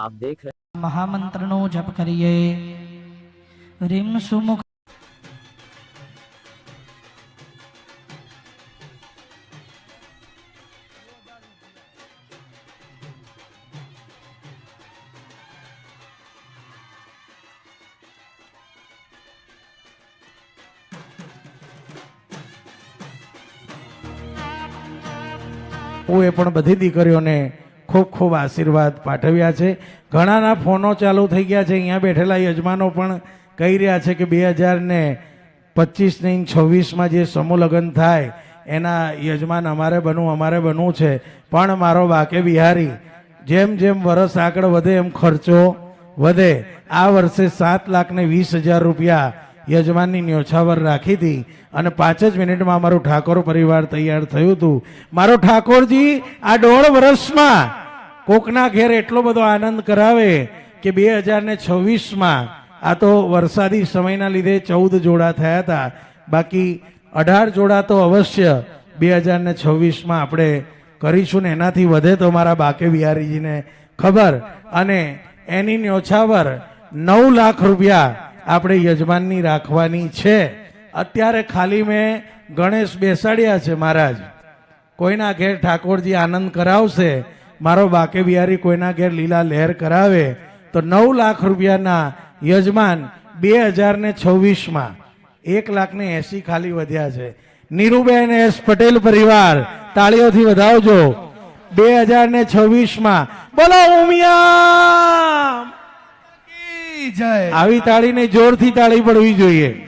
આપ દેખ મહામંત્રનો જપ કરીએ રીમ સુમુખ હું એ પણ બધી દીકરીઓને ખૂબ ખૂબ આશીર્વાદ પાઠવ્યા છે. ઘણાના ફોનો ચાલુ થઈ ગયા છે. અહીંયા બેઠેલા યજમાનો પણ કહી રહ્યા છે કે બે હજાર ને પચીસ ને છવ્વીસમાં જે સમૂહ લગ્ન થાય, એના યજમાન અમારે બનવું અમારે બનવું છે. પણ મારો બાકે બિહારી, જેમ જેમ વરસ આગળ વધે એમ ખર્ચો વધે. આ વર્ષે સાત લાખ ને વીસ હજાર રૂપિયા યજમાનની ન્યોછાવર રાખી હતી અને પાંચ જ મિનિટમાં અમારું ઠાકોર પરિવાર તૈયાર થયું હતું. મારો ઠાકોરજી, આ દોઢ વર્ષમાં કોકના ઘેર એટલો બધો આનંદ કરાવે કે બે હજાર ને છવ્વીસમાં આ તો વરસાદી સમયના લીધે ચૌદ જોડા થયા હતા. બાકી અઢાર જોડા તો અવશ્ય બે હજાર ને છવ્વીસમાં આપણે કરીશું ને એનાથી વધે તો મારા બાકે બિહારીજીને ખબર. અને એની ન્યોછાવર નવ લાખ રૂપિયા આપણે યજમાનની રાખવાની છે. અત્યારે ખાલી મેં ગણેશ બેસાડ્યા છે મહારાજ. કોઈના ઘેર ઠાકોરજી આનંદ કરાવશે મારો બાકે બિહારી કોઈના ઘેર લીલા લહેર કરાવે તો નવ લાખ રૂપિયાના યજમાન બે હજાર ને છવ્વીસમાં એક લાખ ને એસી ખાલી વધ્યા છે. નીરુબેન એસ પટેલ પરિવાર તાળીઓથી વધાવજો. બે હજાર ને છવ્વીસમાં બોલો ઉમિયા! જય. આવી તાળીને જોરથી તાળી પડવી જોઈએ.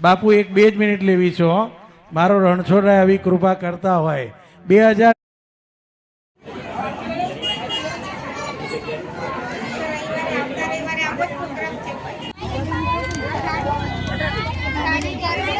બાપુ એક બે જ મિનિટ લેવી છો મારો રણછોડરાય આવી કૃપા કરતા હોય. બે હજાર સાડી ચારસો